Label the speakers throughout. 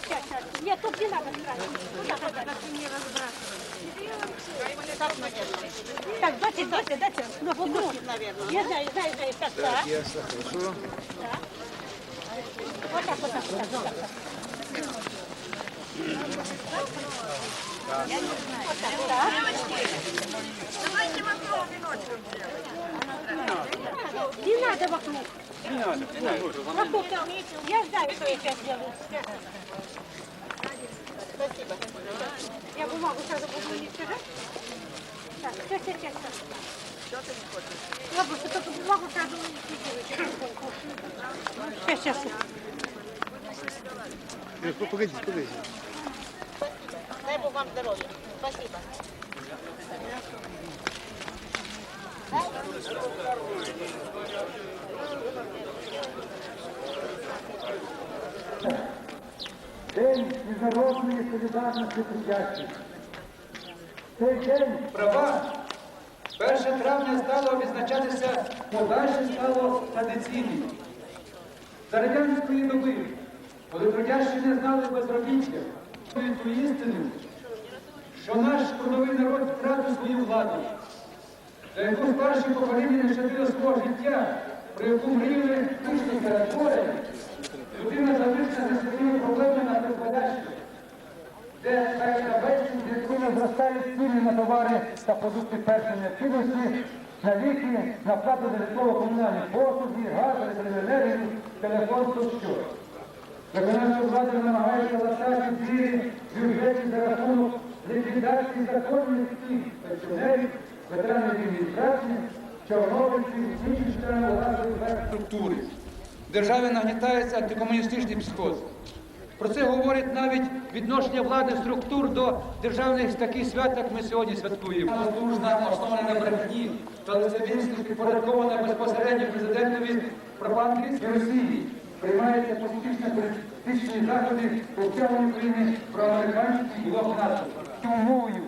Speaker 1: сейчас, сейчас, сейчас. Нет, тут не надо сразу. Туда, туда. Так, дайте, дайте, дайте. На воду. Я знаю, знаю, знаю. Так, так.
Speaker 2: Ясно, хорошо.
Speaker 1: Вот так, вот так, вот так, вот так. Вот так, так. Не надо вокруг.
Speaker 2: Не надо, не надо.
Speaker 1: Вокруг. Я знаю, что я сейчас делаю. Спасибо. Я бумагу сразу буду не скажу. Так, сейчас, сейчас, сейчас. Я просто только бумагу сразу не делаю. Сейчас, сейчас.
Speaker 2: Э, Погодите, погодите.
Speaker 3: Дай Бог вам здоровья. Спасибо.
Speaker 4: День міжнародної солідарності трудящих. Цей день
Speaker 5: права 1 травня стало відзначатися подальше стало традиційним. За радянської доби, коли трудящі не знали безробіття, ту істину, що наш трудовий народ втратив свою владу, за яку старші покоління не щадили свого життя, про яку мріяли пишні перетвори, людина залишиться за своїми проблемами на призволяще де
Speaker 4: Відповідно зростають ціни на товари та продукти першої необхідності, на ліки, на плату за житлово-комунальні послуги, газ, електроенергію, телефон тощо. Виконавча влада намагається латати двері бюджетів за рахунок ліквідації законних пенсіонерів, ветеранів війни праці, чорнобильців, інших членів влади
Speaker 5: структури. В державі нагнітається антикомуністичний психоз. Про це говорить навіть відношення владних структур до державних таких свят, як ми сьогодні святкуємо. Служна, основана на брехні та лицевірстві, підпорядкована безпосередньо президентові пропагандистській Росії.
Speaker 4: приймається поспішно політичні заходи по втягненню України про американський блок НАТО. Умовою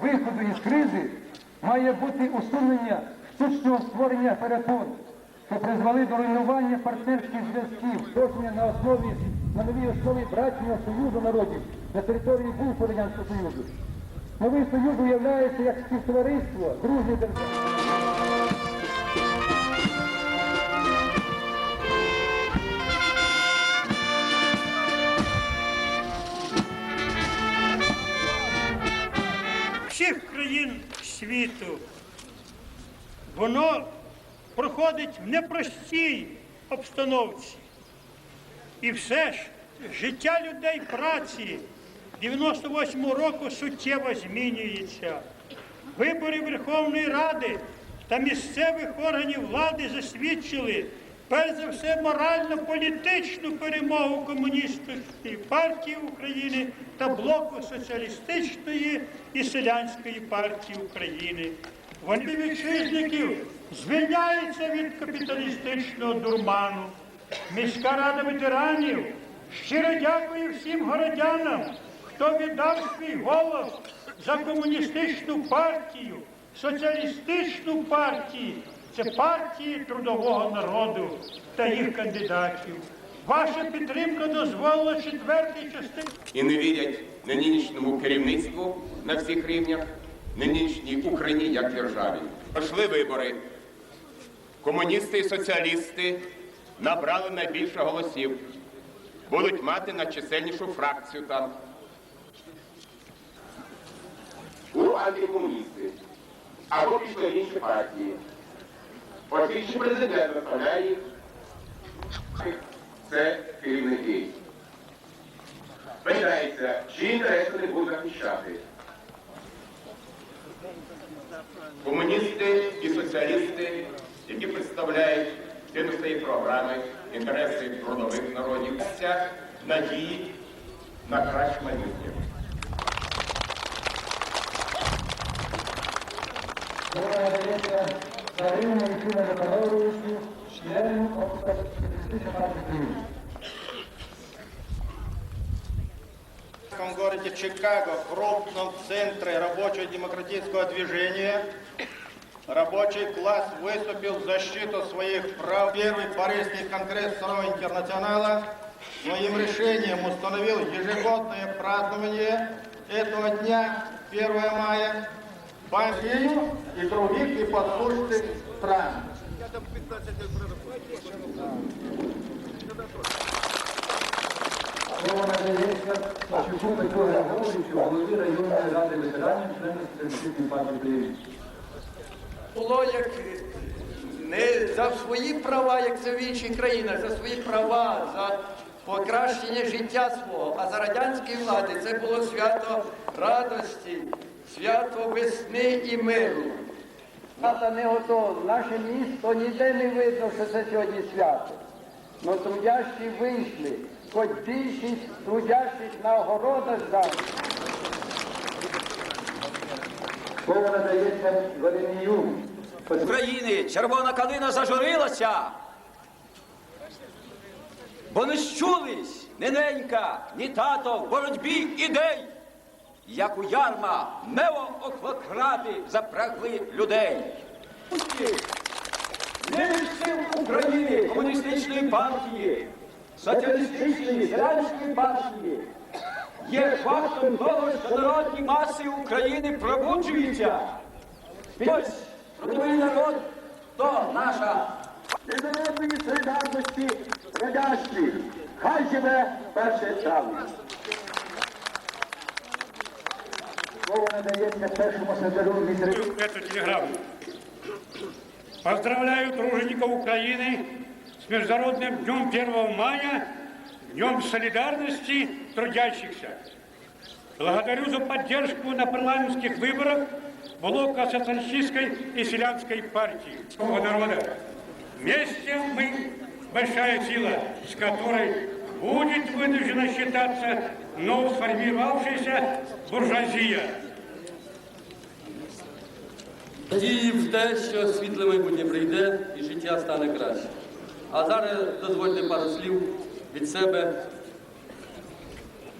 Speaker 4: виходу із кризи має бути усунення штучного створення перепон, що призвели до руйнування партнерських зв'язків, створення на основі на новій основі братнього союзу народів на території бувшого радянського союзу. Новий союз уявляється як співтовариство дружніх держав.
Speaker 6: всіх країн світу. Воно проходить в непростій обстановці. І все ж життя людей праці 98 року суттєво змінюється. Вибори Верховної Ради та місцевих органів влади засвідчили перш за все морально-політичну перемогу комуністичної партії України та блоку соціалістичної і селянської партії України. Вони вітчизників звільняються від капіталістичного дурману. Міська рада ветеранів щиро дякує всім городянам, хто віддав свій голос за комуністичну партію, соціалістичну партію. Це партії трудового народу та їх кандидатів. Ваша підтримка дозволила четвертій частині.
Speaker 7: і не вірять нинішньому керівництву на всіх рівнях, нинішній Україні як державі. Пройшли вибори. Комуністи і соціалісти набрали найбільше голосів. Будуть мати найчисельнішу фракцію там. У антикомуністи. Або пішли інші партії. Офіційний президент виправляє їх. Це керівники. Питається, чи інтереси не будуть захищати. Комуністи і соціалісти, які представляють згідно своєї програми інтереси трудових народів, надії на краще майбутнє.
Speaker 4: Слово надається Дарину Микита Михайловичу, члену Комуністичної партії України.
Speaker 8: В американском городе Чикаго, крупном центре рабочего демократического движения, рабочий класс выступил в защиту своих прав. Первый Парижский конгресс Второго интернационала своим решением установил ежегодное празднование этого дня, 1 мая, Бомбею и других непослушных стран.
Speaker 4: Слово надається Пащуку Петру Григоровичу, голові районної ради ветеранів, члену Соціалістичної партії України.
Speaker 9: було як не за свої права, як це в інших країнах, за свої права, за покращення життя свого. А за радянської влади це було свято радості, свято весни і миру. Хата не готова. Наше місто ніде не видно, що це сьогодні свято. Но трудящі вийшли, хоч більшість трудящих на огородах зараз.
Speaker 4: Слово надається Валерію.
Speaker 10: України червона калина зажурилася, бо не щулись ні ненька, ні тато в боротьбі ідей, як у ярма мево охлократи запрагли людей. Сил України комуністичної партії, соціалістичної селянської партії є фактом того, що народні маси України пробуджуються. Ось трудовий народ то наша
Speaker 4: Міжнародної солідарності радянських. Хай живе перше травня. Слово надається першому секретарю міськради.
Speaker 6: эту телеграмму. Поздравляю тружеников Украины с Международным днем 1 мая, Днем солидарности трудящихся. Благодарю за поддержку на парламентских выборах блока социалистической и селянской партии народа. Вместе мы большая сила, с которой будет вынуждена считаться новосформировавшаяся буржуазия.
Speaker 9: Надії в те, що світле майбутнє прийде і життя стане краще. А зараз дозвольте пару слів від себе.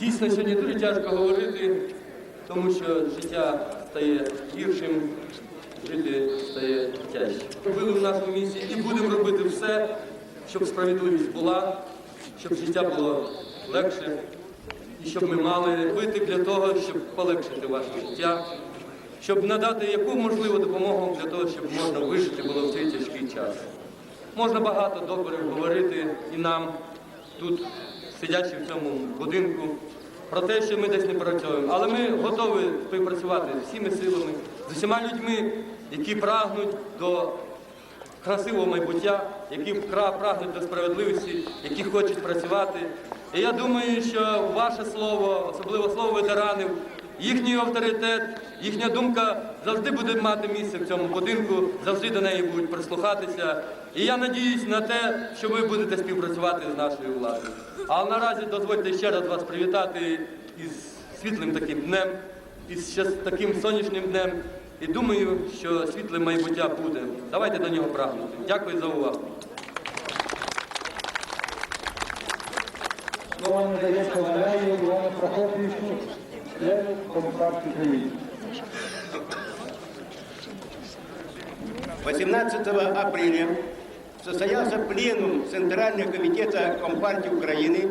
Speaker 9: Дійсно, сьогодні дуже тяжко говорити, тому що життя стає гіршим, жити стає тяжче. Робили в нашому місті і будемо робити все, щоб справедливість була, щоб життя було легше, і щоб ми мали вийти для того, щоб полегшити ваше життя щоб надати яку можливу допомогу для того, щоб можна вижити було в цей тяжкий час. Можна багато добрих говорити і нам тут, сидячи в цьому будинку, про те, що ми десь не працюємо. Але ми готові співпрацювати всіми силами, з усіма людьми, які прагнуть до красивого майбуття, які прагнуть до справедливості, які хочуть працювати. І я думаю, що ваше слово, особливо слово ветеранів, їхній авторитет, їхня думка завжди буде мати місце в цьому будинку, завжди до неї будуть прислухатися. І я надіюсь на те, що ви будете співпрацювати з нашою владою. А наразі дозвольте ще раз вас привітати із світлим таким днем, із ще таким сонячним днем. І думаю, що світле майбуття буде. Давайте до нього прагнути. Дякую за увагу.
Speaker 4: Слово надається Валерію Івану Прокопійовичу, члену Компартії України.
Speaker 11: 18 апреля состоялся пленум Центрального комитета Компартии Украины,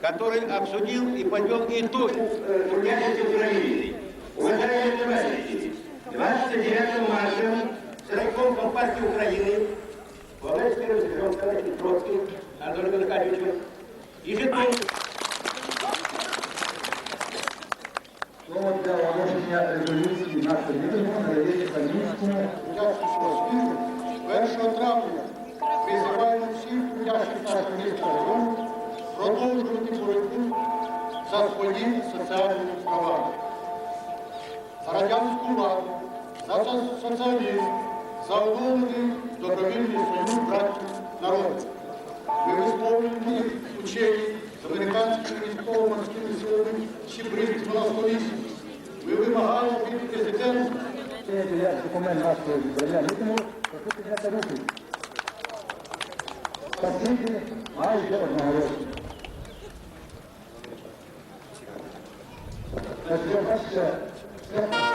Speaker 11: который обсудил и подвел итоги трудящихся в Украине. Уважаемые товарищи, 29 марта Сенатом Компартии Украины Владимир Первый Товарищ Троцкий Анатолий Аркадьевич ежегодно
Speaker 4: Слово для оголошення резолюції нашої відомо надається Камінському.
Speaker 8: Трудящихся світу 1 травня призиваємо всіх трудящих нашого міста району продовжувати боротьбу за свої соціальні права. За радянську владу, за соціалізм, за оновлений добровільний союз братів народів. Висловлюємо учені з американськими військово-морськими силами чи Чіприць 98. Ми вимагаємо від президента
Speaker 4: Це документ нашого зібрання мітингу. Прошу підняти руки. Спасибі, майже одноголосно. Бачите, це